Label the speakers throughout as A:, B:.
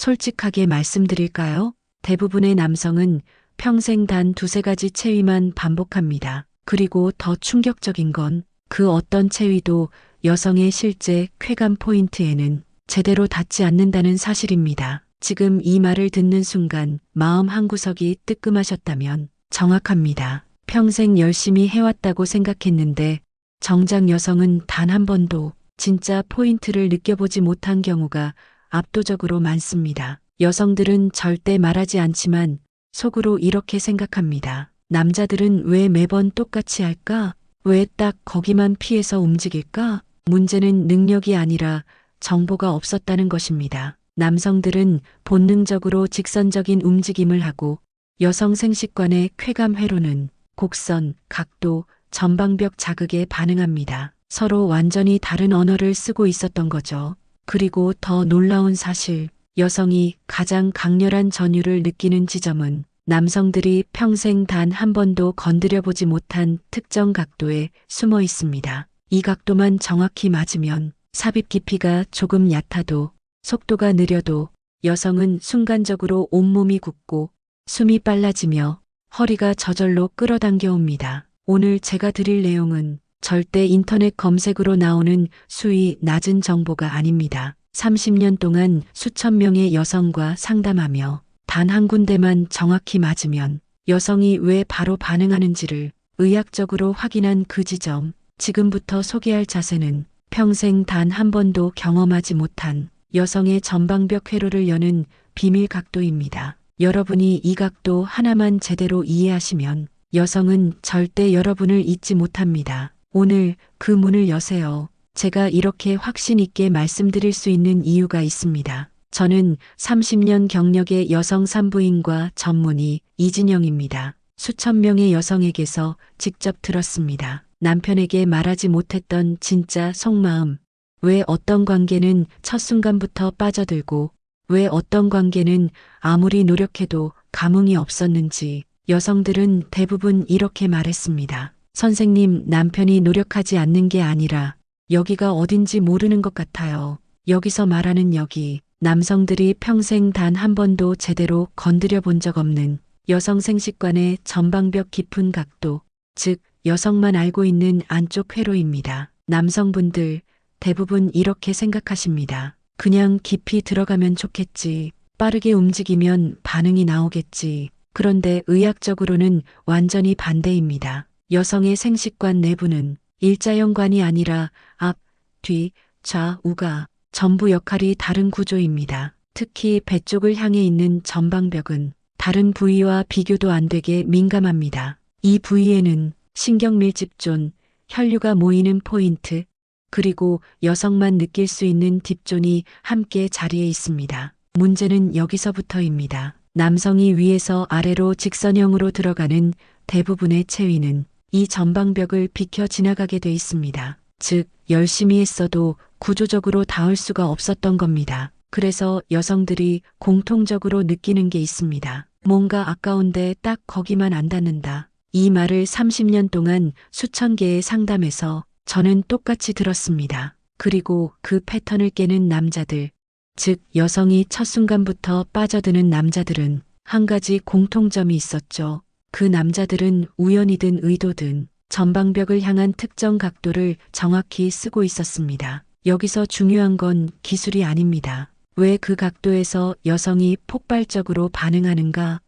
A: 솔직하게 말씀드릴까요? 대부분의 남성은 평생 단 두세 가지 체위만 반복합니다. 그리고 더 충격적인 건 그 어떤 체위도 여성의 실제 쾌감 포인트에는 제대로 닿지 않는다는 사실입니다. 지금 이 말을 듣는 순간 마음 한구석이 뜨끔하셨다면 정확합니다. 평생 열심히 해왔다고 생각했는데 정작 여성은 단 한 번도 진짜 포인트를 느껴보지 못한 경우가 압도적으로 많습니다. 여성들은 절대 말하지 않지만 속으로 이렇게 생각합니다. 남자들은 왜 매번 똑같이 할까? 왜 딱 거기만 피해서 움직일까? 문제는 능력이 아니라 정보가 없었다는 것입니다. 남성들은 본능적으로 직선적인 움직임을 하고 여성 생식관의 쾌감 회로는 곡선, 각도, 전방벽 자극에 반응합니다. 서로 완전히 다른 언어를 쓰고 있었던 거죠. 그리고 더 놀라운 사실, 여성이 가장 강렬한 전율을 느끼는 지점은 남성들이 평생 단 한 번도 건드려 보지 못한 특정 각도에 숨어 있습니다. 이 각도만 정확히 맞으면 삽입 깊이가 조금 얕아도 속도가 느려도 여성은 순간적으로 온몸이 굳고 숨이 빨라지며 허리가 저절로 끌어당겨 옵니다. 오늘 제가 드릴 내용은 절대 인터넷 검색으로 나오는 수위 낮은 정보가 아닙니다. 30년 동안 수천 명의 여성과 상담하며 단 한 군데만 정확히 맞으면 여성이 왜 바로 반응하는지를 의학적으로 확인한 그 지점, 지금부터 소개할 자세는 평생 단 한 번도 경험하지 못한 여성의 전방벽 회로를 여는 비밀 각도입니다. 여러분이 이 각도 하나만 제대로 이해하시면 여성은 절대 여러분을 잊지 못합니다. 오늘 그 문을 여세요. 제가 이렇게 확신 있게 말씀드릴 수 있는 이유가 있습니다. 저는 30년 경력의 여성 산부인과 전문의 이진영입니다. 수천 명의 여성에게서 직접 들었습니다. 남편에게 말하지 못했던 진짜 속마음. 왜 어떤 관계는 첫 순간부터 빠져들고 왜 어떤 관계는 아무리 노력해도 감흥이 없었는지 여성들은 대부분 이렇게 말했습니다. 선생님, 남편이 노력하지 않는 게 아니라 여기가 어딘지 모르는 것 같아요. 여기서 말하는 여기, 남성들이 평생 단 한 번도 제대로 건드려 본 적 없는 여성 생식관의 전방벽 깊은 각도, 즉, 여성만 알고 있는 안쪽 회로입니다. 남성분들 대부분 이렇게 생각하십니다. 그냥 깊이 들어가면 좋겠지. 빠르게 움직이면 반응이 나오겠지. 그런데 의학적으로는 완전히 반대입니다. 여성의 생식관 내부는 일자형관이 아니라 앞, 뒤, 좌, 우가 전부 역할이 다른 구조입니다. 특히 배 쪽을 향해 있는 전방벽은 다른 부위와 비교도 안 되게 민감합니다. 이 부위에는 신경밀집존, 혈류가 모이는 포인트, 그리고 여성만 느낄 수 있는 딥존이 함께 자리에 있습니다. 문제는 여기서부터입니다. 남성이 위에서 아래로 직선형으로 들어가는 대부분의 체위는 이 전방벽을 비켜 지나가게 돼 있습니다. 즉, 열심히 했어도 구조적으로 닿을 수가 없었던 겁니다. 그래서 여성들이 공통적으로 느끼는 게 있습니다. 뭔가 아까운데 딱 거기만 안 닿는다. 이 말을 30년 동안 수천 개의 상담에서 저는 똑같이 들었습니다. 그리고 그 패턴을 깨는 남자들, 즉 여성이 첫 순간부터 빠져드는 남자들은 한 가지 공통점이 있었죠. 그 남자들은 우연이든 의도든 전방벽을 향한 특정 각도를 정확히 쓰고 있었습니다. 여기서 중요한 건 기술이 아닙니다. 왜 그 각도에서 여성이 폭발적으로 반응하는가?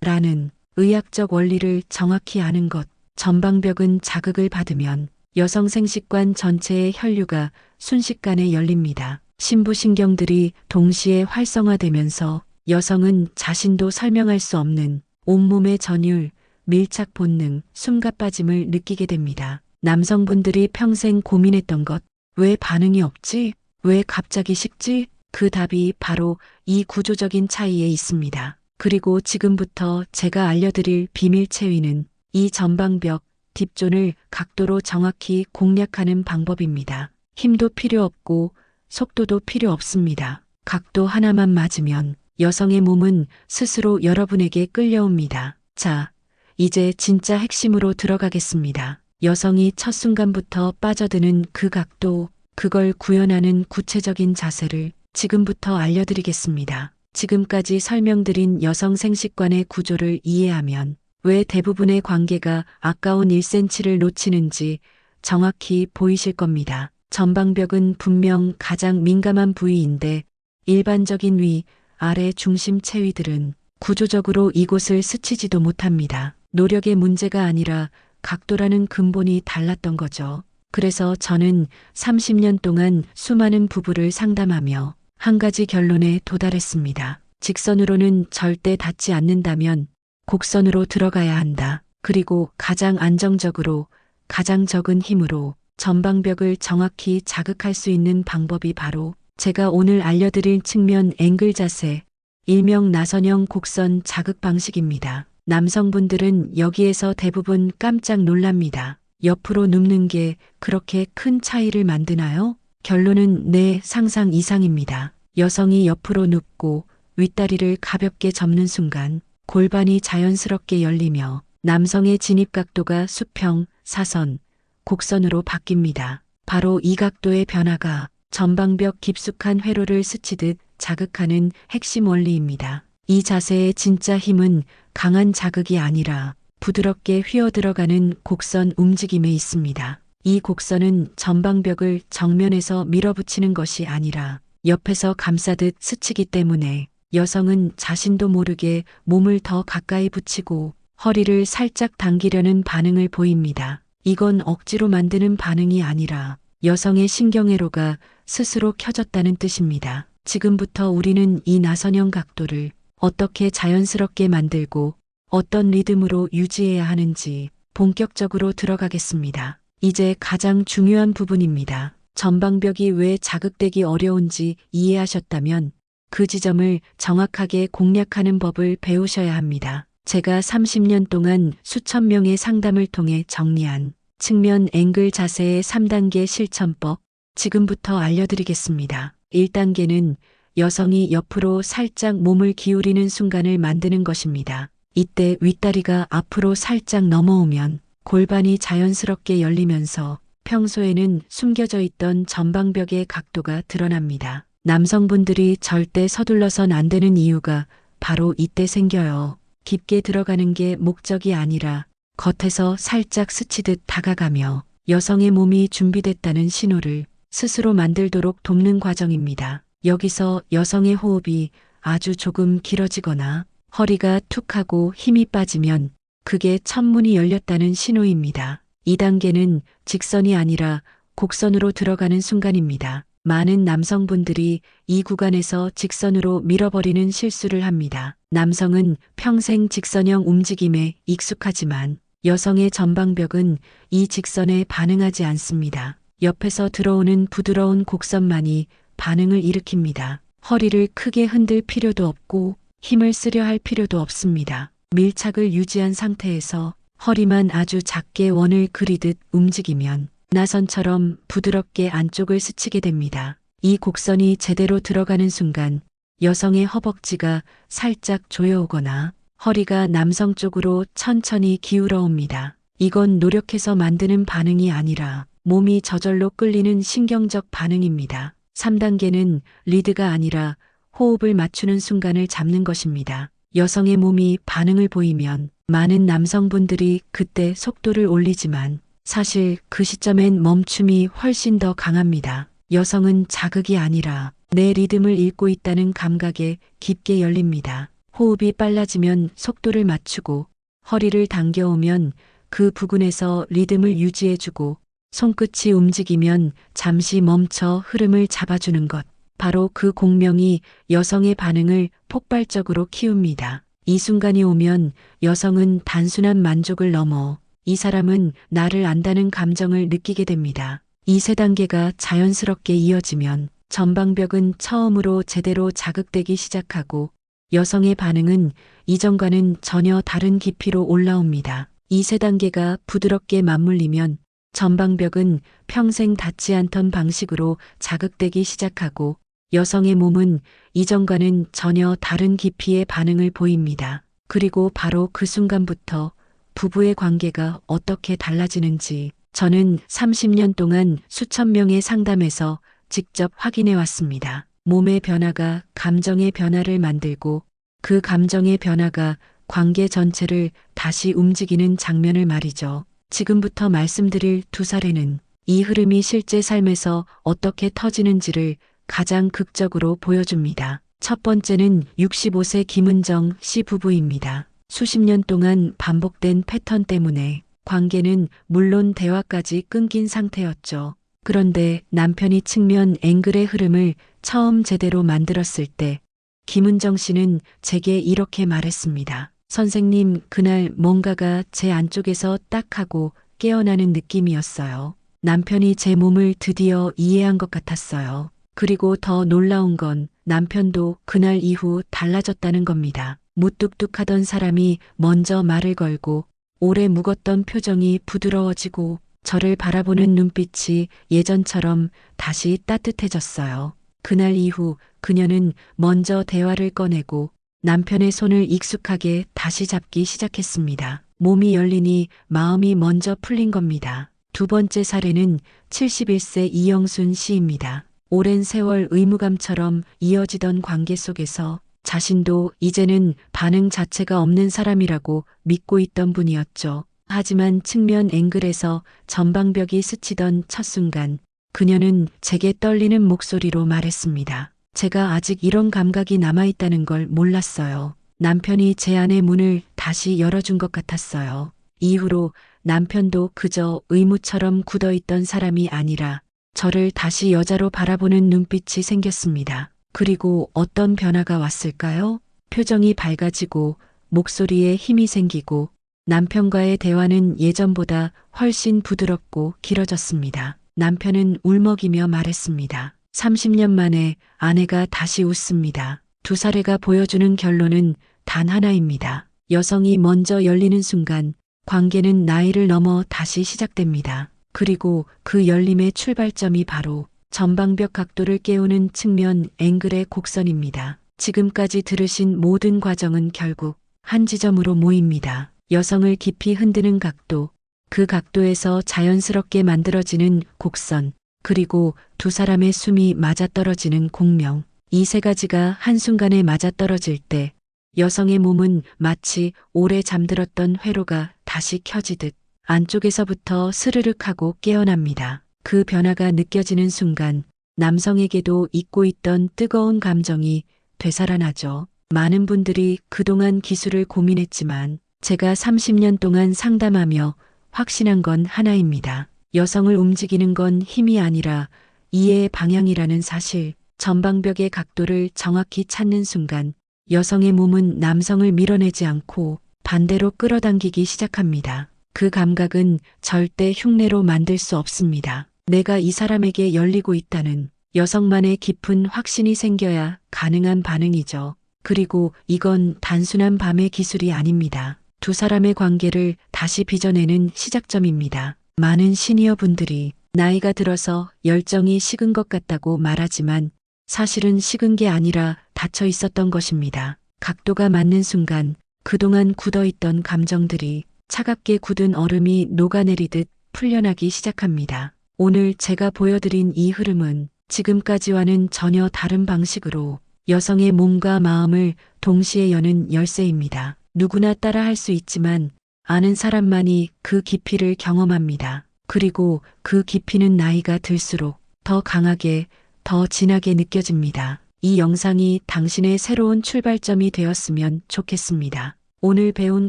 A: 라는 의학적 원리를 정확히 아는 것. 전방벽은 자극을 받으면 여성 생식관 전체의 혈류가 순식간에 열립니다. 신부신경들이 동시에 활성화되면서 여성은 자신도 설명할 수 없는 온몸의 전율, 밀착 본능, 숨가 빠짐을 느끼게 됩니다. 남성분들이 평생 고민했던 것, 왜 반응이 없지? 왜 갑자기 식지? 그 답이 바로 이 구조적인 차이에 있습니다. 그리고 지금부터 제가 알려드릴 비밀 체위는 이 전방벽, 딥존을 각도로 정확히 공략하는 방법입니다. 힘도 필요 없고 속도도 필요 없습니다. 각도 하나만 맞으면 여성의 몸은 스스로 여러분에게 끌려옵니다. 자, 이제 진짜 핵심으로 들어가겠습니다. 여성이 첫 순간부터 빠져드는 그 각도, 그걸 구현하는 구체적인 자세를 지금부터 알려드리겠습니다. 지금까지 설명드린 여성 생식관의 구조를 이해하면 왜 대부분의 관계가 아까운 1cm를 놓치는지 정확히 보이실 겁니다. 전방벽은 분명 가장 민감한 부위인데 일반적인 위, 아래 중심 체위들은 구조적으로 이곳을 스치지도 못합니다. 노력의 문제가 아니라 각도라는 근본이 달랐던 거죠. 그래서 저는 30년 동안 수많은 부부를 상담하며 한 가지 결론에 도달했습니다. 직선으로는 절대 닿지 않는다면 곡선으로 들어가야 한다. 그리고 가장 안정적으로 가장 적은 힘으로 전방벽을 정확히 자극할 수 있는 방법이 바로 제가 오늘 알려드릴 측면 앵글 자세, 일명 나선형 곡선 자극 방식입니다. 남성분들은 여기에서 대부분 깜짝 놀랍니다. 옆으로 눕는 게 그렇게 큰 차이를 만드나요? 결론은 네, 상상 이상입니다. 여성이 옆으로 눕고 윗다리를 가볍게 접는 순간 골반이 자연스럽게 열리며 남성의 진입 각도가 수평, 사선, 곡선으로 바뀝니다. 바로 이 각도의 변화가 전방벽 깊숙한 회로를 스치듯 자극하는 핵심 원리입니다. 이 자세의 진짜 힘은 강한 자극이 아니라 부드럽게 휘어 들어가는 곡선 움직임에 있습니다. 이 곡선은 전방벽을 정면에서 밀어붙이는 것이 아니라 옆에서 감싸듯 스치기 때문에 여성은 자신도 모르게 몸을 더 가까이 붙이고 허리를 살짝 당기려는 반응을 보입니다. 이건 억지로 만드는 반응이 아니라 여성의 신경회로가 스스로 켜졌다는 뜻입니다. 지금부터 우리는 이 나선형 각도를 어떻게 자연스럽게 만들고 어떤 리듬으로 유지해야 하는지 본격적으로 들어가겠습니다. 이제 가장 중요한 부분입니다. 전방벽이 왜 자극되기 어려운지 이해하셨다면 그 지점을 정확하게 공략하는 법을 배우셔야 합니다. 제가 30년 동안 수천 명의 상담을 통해 정리한 측면 앵글 자세의 3단계 실천법 지금부터 알려드리겠습니다. 1단계는 여성이 옆으로 살짝 몸을 기울이는 순간을 만드는 것입니다. 이때 윗다리가 앞으로 살짝 넘어오면 골반이 자연스럽게 열리면서 평소에는 숨겨져 있던 전방벽의 각도가 드러납니다. 남성분들이 절대 서둘러선 안 되는 이유가 바로 이때 생겨요. 깊게 들어가는 게 목적이 아니라 겉에서 살짝 스치듯 다가가며 여성의 몸이 준비됐다는 신호를 스스로 만들도록 돕는 과정입니다. 여기서 여성의 호흡이 아주 조금 길어지거나 허리가 툭 하고 힘이 빠지면 그게 천문이 열렸다는 신호입니다. 2단계는 직선이 아니라 곡선으로 들어가는 순간입니다. 많은 남성분들이 이 구간에서 직선으로 밀어버리는 실수를 합니다. 남성은 평생 직선형 움직임에 익숙하지만 여성의 전방벽은 이 직선에 반응하지 않습니다. 옆에서 들어오는 부드러운 곡선만이 반응을 일으킵니다. 허리를 크게 흔들 필요도 없고 힘을 쓰려 할 필요도 없습니다. 밀착을 유지한 상태에서 허리만 아주 작게 원을 그리듯 움직이면 나선처럼 부드럽게 안쪽을 스치게 됩니다. 이 곡선이 제대로 들어가는 순간 여성의 허벅지가 살짝 조여오거나 허리가 남성 쪽으로 천천히 기울어 옵니다. 이건 노력해서 만드는 반응이 아니라 몸이 저절로 끌리는 신경적 반응입니다. 3단계는 리드가 아니라 호흡을 맞추는 순간을 잡는 것입니다. 여성의 몸이 반응을 보이면 많은 남성분들이 그때 속도를 올리지만 사실 그 시점엔 멈춤이 훨씬 더 강합니다. 여성은 자극이 아니라 내 리듬을 읽고 있다는 감각에 깊게 열립니다. 호흡이 빨라지면 속도를 맞추고 허리를 당겨오면 그 부근에서 리듬을 유지해주고 손끝이 움직이면 잠시 멈춰 흐름을 잡아주는 것. 바로 그 공명이 여성의 반응을 폭발적으로 키웁니다. 이 순간이 오면 여성은 단순한 만족을 넘어 이 사람은 나를 안다는 감정을 느끼게 됩니다. 이 세 단계가 자연스럽게 이어지면 전방벽은 처음으로 제대로 자극되기 시작하고 여성의 반응은 이전과는 전혀 다른 깊이로 올라옵니다. 이세 단계가 부드럽게 맞물리면 전방벽은 평생 닿지 않던 방식으로 자극되기 시작하고 여성의 몸은 이전과는 전혀 다른 깊이의 반응을 보입니다. 그리고 바로 그 순간부터 부부의 관계가 어떻게 달라지는지 저는 30년 동안 수천 명의 상담에서 직접 확인해 왔습니다. 몸의 변화가 감정의 변화를 만들고 그 감정의 변화가 관계 전체를 다시 움직이는 장면을 말이죠. 지금부터 말씀드릴 두 사례는 이 흐름이 실제 삶에서 어떻게 터지는지를 가장 극적으로 보여줍니다. 첫 번째는 65세 김은정 씨 부부입니다. 수십 년 동안 반복된 패턴 때문에 관계는 물론 대화까지 끊긴 상태였죠. 그런데 남편이 측면 앵글의 흐름을 처음 제대로 만들었을 때 김은정 씨는 제게 이렇게 말했습니다. 선생님, 그날 뭔가가 제 안쪽에서 딱 하고 깨어나는 느낌이었어요. 남편이 제 몸을 드디어 이해한 것 같았어요. 그리고 더 놀라운 건 남편도 그날 이후 달라졌다는 겁니다. 무뚝뚝하던 사람이 먼저 말을 걸고 오래 묵었던 표정이 부드러워지고 저를 바라보는 눈빛이 예전처럼 다시 따뜻해졌어요. 그날 이후 그녀는 먼저 대화를 꺼내고 남편의 손을 익숙하게 다시 잡기 시작했습니다. 몸이 열리니 마음이 먼저 풀린 겁니다. 두 번째 사례는 71세 이영순 씨입니다. 오랜 세월 의무감처럼 이어지던 관계 속에서 자신도 이제는 반응 자체가 없는 사람이라고 믿고 있던 분이었죠. 하지만 측면 앵글에서 전방벽이 스치던 첫 순간 그녀는 제게 떨리는 목소리로 말했습니다. 제가 아직 이런 감각이 남아있다는 걸 몰랐어요. 남편이 제 안의 문을 다시 열어준 것 같았어요. 이후로 남편도 그저 의무처럼 굳어있던 사람이 아니라 저를 다시 여자로 바라보는 눈빛이 생겼습니다. 그리고 어떤 변화가 왔을까요? 표정이 밝아지고 목소리에 힘이 생기고 남편과의 대화는 예전보다 훨씬 부드럽고 길어졌습니다. 남편은 울먹이며 말했습니다. 30년 만에 아내가 다시 웃습니다. 두 사례가 보여주는 결론은 단 하나입니다. 여성이 먼저 열리는 순간 관계는 나이를 넘어 다시 시작됩니다. 그리고 그 열림의 출발점이 바로 전방벽 각도를 깨우는 측면 앵글의 곡선입니다. 지금까지 들으신 모든 과정은 결국 한 지점으로 모입니다. 여성을 깊이 흔드는 각도, 그 각도에서 자연스럽게 만들어지는 곡선, 그리고 두 사람의 숨이 맞아떨어지는 공명. 이 세 가지가 한순간에 맞아떨어질 때 여성의 몸은 마치 오래 잠들었던 회로가 다시 켜지듯 안쪽에서부터 스르륵 하고 깨어납니다. 그 변화가 느껴지는 순간 남성에게도 잊고 있던 뜨거운 감정이 되살아나죠. 많은 분들이 그동안 기술을 고민했지만 제가 30년 동안 상담하며 확신한 건 하나입니다. 여성을 움직이는 건 힘이 아니라 이해의 방향이라는 사실. 전방벽의 각도를 정확히 찾는 순간 여성의 몸은 남성을 밀어내지 않고 반대로 끌어당기기 시작합니다. 그 감각은 절대 흉내로 만들 수 없습니다. 내가 이 사람에게 열리고 있다는 여성만의 깊은 확신이 생겨야 가능한 반응이죠. 그리고 이건 단순한 밤의 기술이 아닙니다. 두 사람의 관계를 다시 빚어내는 시작점입니다. 많은 시니어 분들이 나이가 들어서 열정이 식은 것 같다고 말하지만 사실은 식은 게 아니라 닫혀 있었던 것입니다. 각도가 맞는 순간 그동안 굳어있던 감정들이 차갑게 굳은 얼음이 녹아내리듯 풀려나기 시작합니다. 오늘 제가 보여드린 이 흐름은 지금까지와는 전혀 다른 방식으로 여성의 몸과 마음을 동시에 여는 열쇠입니다. 누구나 따라 할 수 있지만 아는 사람만이 그 깊이를 경험합니다. 그리고 그 깊이는 나이가 들수록 더 강하게, 더 진하게 느껴집니다. 이 영상이 당신의 새로운 출발점이 되었으면 좋겠습니다. 오늘 배운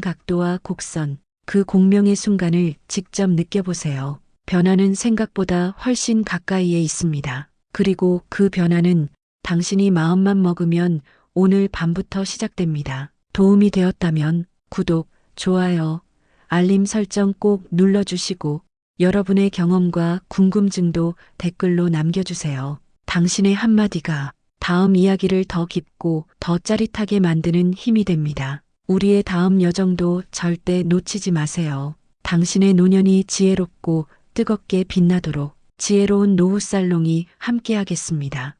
A: 각도와 곡선, 그 공명의 순간을 직접 느껴보세요. 변화는 생각보다 훨씬 가까이에 있습니다. 그리고 그 변화는 당신이 마음만 먹으면 오늘 밤부터 시작됩니다. 도움이 되었다면 구독, 좋아요, 알림 설정 꼭 눌러주시고 여러분의 경험과 궁금증도 댓글로 남겨주세요. 당신의 한마디가 다음 이야기를 더 깊고 더 짜릿하게 만드는 힘이 됩니다. 우리의 다음 여정도 절대 놓치지 마세요. 당신의 노년이 지혜롭고 뜨겁게 빛나도록 지혜로운 노후 살롱이 함께하겠습니다.